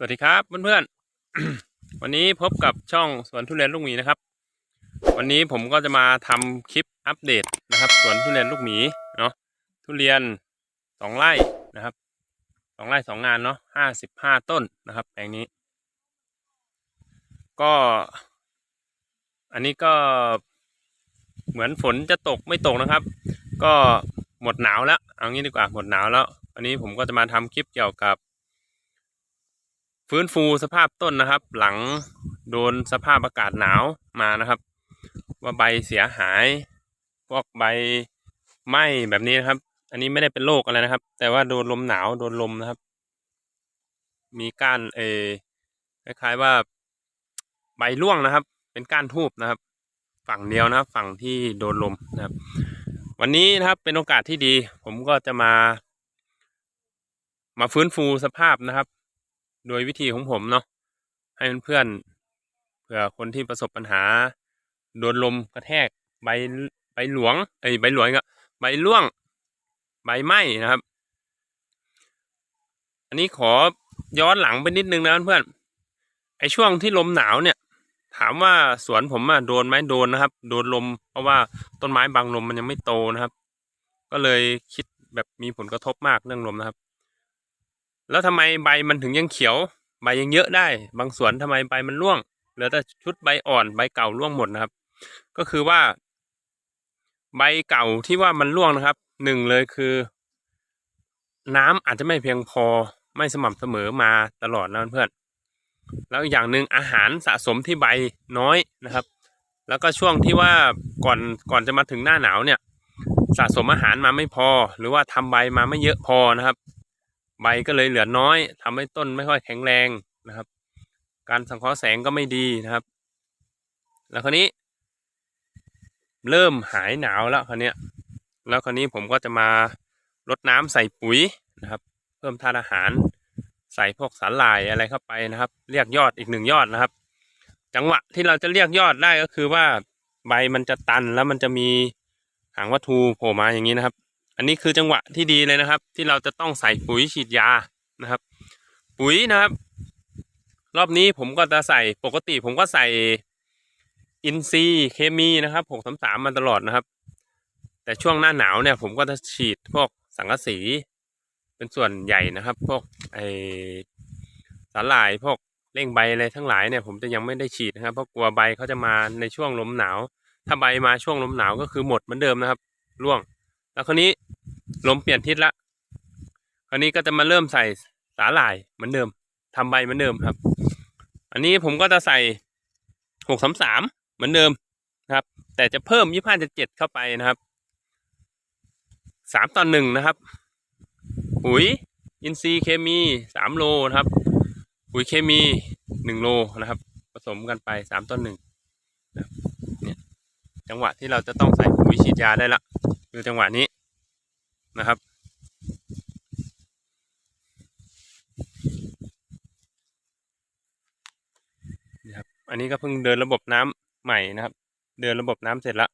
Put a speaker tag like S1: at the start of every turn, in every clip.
S1: สวัสดีครับเพื่อนๆ วันนี้พบกับช่องสวนทุเรียนลูกหมีนะครับ วันนี้ผมก็จะมาทำคลิปอัปเดตนะครับ สวนทุเรียนลูกหมีเนาะทุเรียนสองไร่นะครับสองไร่สองงานเนาะห้าสิบห้าต้นนะครับแปลงนี้ ก็ อันนี้ก็เหมือนฝนจะตกไม่ตกนะครับ ก็หมดหนาวแล้วเอางี้ดีกว่าหมดหนาวแล้วอันนี้ผมก็จะมาทำคลิปเกี่ยวกับ ฟื้นฟูสภาพต้นนะครับ หลังโดนสภาพอากาศหนาวมานะครับ ว่าใบเสียหายพวกใบไหม้แบบนี้นะครับ อันนี้ไม่ได้เป็นโรคอะไรนะครับ แต่ว่าโดนลมหนาวโดนลมนะครับ มีก้านเอคล้ายๆว่าใบร่วงนะครับ เป็นก้านทูบนะครับ ฝั่งเดียวนะครับ ฝั่งที่โดนลมนะครับ วันนี้นะครับเป็นโอกาสที่ดี ผมก็จะมา มาฟื้นฟูสภาพนะครับ โดยวิธีของผมเนาะให้เพื่อนๆเผื่อคนที่ประสบปัญหา โดนลมกระแทกใบใบหลวงเอ้ใบหลวงก็ใบร่วง ใบไหม้นะครับ อันนี้ขอย้อนหลังไปนิดนึงนะเพื่อนไอช่วงที่ลมหนาวเนี่ย ถามว่าสวนผมอะโดนไหมโดนนะครับ โดนลม เพราะว่าต้นไม้บางลมมันยังไม่โตนะครับ ก็เลยคิดแบบมีผลกระทบมากเรื่องลมนะครับ แล้วทำไมใบมันถึงยังเขียว ใบยังเยอะได้ บางสวนทำไมใบมันร่วง เหลือแต่ชุดใบอ่อนใบเก่าร่วงหมดนะครับ ก็คือว่า ใบเก่าที่ว่ามันร่วงนะครับหนึ่งเลยคือ น้ำอาจจะไม่เพียงพอไม่สม่ำเสมอมาตลอดนะเพื่อนแล้วอีกอย่างหนึ่งอาหารสะสมที่ใบน้อยนะครับ แล้วก็ช่วงที่ว่าก่อนก่อนจะมาถึงหน้าหนาวเนี่ย สะสมอาหารมาไม่พอ หรือว่าทำใบมาไม่เยอะพอนะครับ ใบก็เลยเหลือน้อยทำให้ต้นไม่ค่อยแข็งแรงนะครับ การสังเคราะห์แสงก็ไม่ดีนะครับ แล้วคราวนี้ เริ่มหายหนาวแล้วคราวเนี้ยแล้วคราวนี้ผมก็จะมารดน้ำใส่ปุ๋ยนะครับ เพิ่มธาตุอาหารใส่พวกสาหร่ายอะไรเข้าไปนะครับ เรียกยอดอีกหนึ่งยอดนะครับ จังหวะที่เราจะเรียกยอดได้ก็คือว่าใบมันจะตันแล้วมันจะมีหางวัตถุโผล่มาอย่างนี้นะครับ อันนี้คือจังหวะที่ดีเลยนะครับ ที่เราจะต้องใส่ปุ๋ยฉีดยานะครับ ปุ๋ยนะครับ รอบนี้ผมก็จะใส่ปกติผมก็ใส่อินซีเคมีนะครับหกสามสามมาตลอดนะครับ แต่ช่วงหน้าหนาวเนี่ย ผมก็จะฉีดพวกสังกะสี เป็นส่วนใหญ่นะครับ พวกไอสาหร่ายพวกเร่งใบอะไรทั้งหลายเนี่ยผมจะยังไม่ได้ฉีดนะครับ เพราะกลัวใบเขาจะมาในช่วงลมหนาว ถ้าใบมาช่วงลมหนาวก็คือหมดเหมือนเดิมนะครับ ร่วง แล้วคราวนี้ ลมเปลี่ยนทิศละ คราวนี้ก็จะมาเริ่มใส่สาหร่ายเหมือนเดิมทำใบเหมือนเดิมครับ อันนี้ผมก็จะใส่หกสามสามเหมือนเดิมนะครับ แต่จะเพิ่มยี่ห้าเจ็ดเข้าไปนะครับสามต่อหนึ่งนะครับปุ๋ยอินทรีย์เคมีสามโลนะครับปุ๋ยเคมีหนึ่งโลนะครับ ผสมกันไปสามต่อหนึ่งเนี่ยจังหวะที่เราจะต้องใส่ปุ๋ยฉีดยาได้ละคือจังหวะนี้ นะครับนี่ครับ อันนี้ก็เพิ่งเดินระบบน้ำใหม่นะครับ เดินระบบน้ำเสร็จแล้ว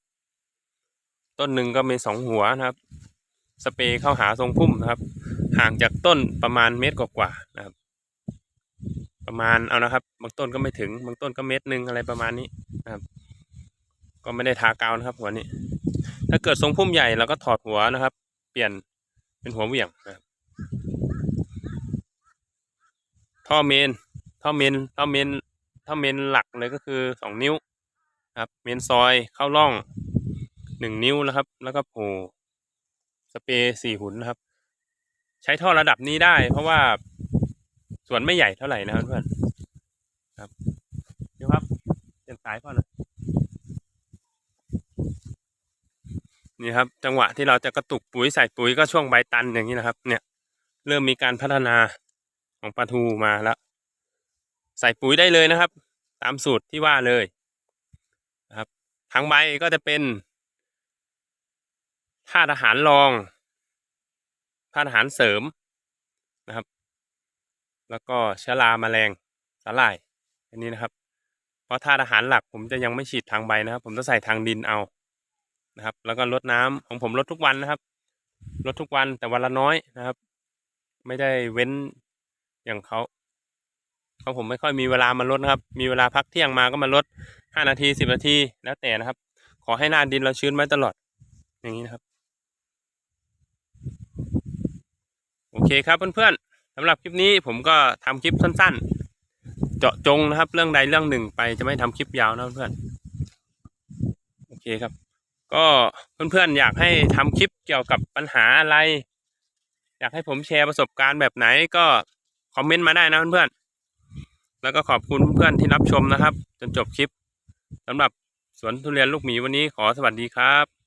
S1: ต้นหนึ่งก็มีสองหัวนะครับ สเปรย์เข้าหาทรงพุ่มนะครับ ห่างจากต้นประมาณเมตรกว่าๆนะครับ ประมาณเอานะครับ บางต้นก็ไม่ถึง บางต้นก็เมตรหนึ่งอะไรประมาณนี้นะครับ ก็ไม่ได้ทากาวนะครับ หัวนี้ ถ้าเกิดทรงพุ่มใหญ่เราก็ถอดหัวนะครับ เปลี่ยนเป็นหัวเหวี่ยงนะครับท่อเมน ท่อเมน ท่อเมน ท่อเมนหลักเลยก็คือสองนิ้วนะครับ เมนซอยเข้าร่องหนึ่งนิ้วนะครับ แล้วก็โผล่สเปรย์สี่หุ่นนะครับ ใช้ท่อระดับนี้ได้ เพราะว่าสวนไม่ใหญ่เท่าไหร่นะครับเพื่อนครับเดี๋ยวครับเปลี่ยนสายก่อนนะ นี่ครับ จังหวะที่เราจะกระตุกปุ๋ยใส่ปุ๋ยก็ช่วงใบตันอย่างนี้นะครับ เนี่ย เริ่มมีการพัฒนาของปลาทูมาแล้ว ใส่ปุ๋ยได้เลยนะครับ ตามสูตรที่ว่าเลยนะครับทางใบก็จะเป็นธาตุอาหารรองธาตุอาหารเสริมนะครับ แล้วก็เชื้อราแมลงสาหร่ายอันนี้นะครับ เพราะธาตุอาหารหลักผมจะยังไม่ฉีดทางใบนะครับ ผมจะใส่ทางดินเอา นะครับ แล้วก็ลดน้ำของผมลดทุกวันนะครับลดทุกวันแต่วันละน้อยนะครับ ไม่ได้เว้นอย่างเขาเพราผมไม่ค่อยมีเวลามาลดนะครับ มีเวลาพักเที่ยงมาก็มาลดห้านาทีสิบนาทีแล้วแต่นะครับ ขอให้หน้าดินเราชื้นไว้ตลอด อย่างนี้นะครับ โอเคครับเพื่อนๆสำหรับคลิปนี้ผมก็ทำคลิปสั้น ๆ เจาะจงนะครับ เรื่องใดเรื่องหนึ่งไปจะไม่ทำคลิปยาวนะเพื่อนโอเคครับ ก็เพื่อนๆอยากให้ทำคลิปเกี่ยวกับปัญหาอะไร อยากให้ผมแชร์ประสบการณ์แบบไหนก็คอมเมนต์มาได้นะเพื่อนๆแล้วก็ขอบคุณเพื่อนๆที่รับชมนะครับ จนจบคลิปสำหรับสวนทุเรียนลูกหมีวันนี้ขอสวัสดีครับ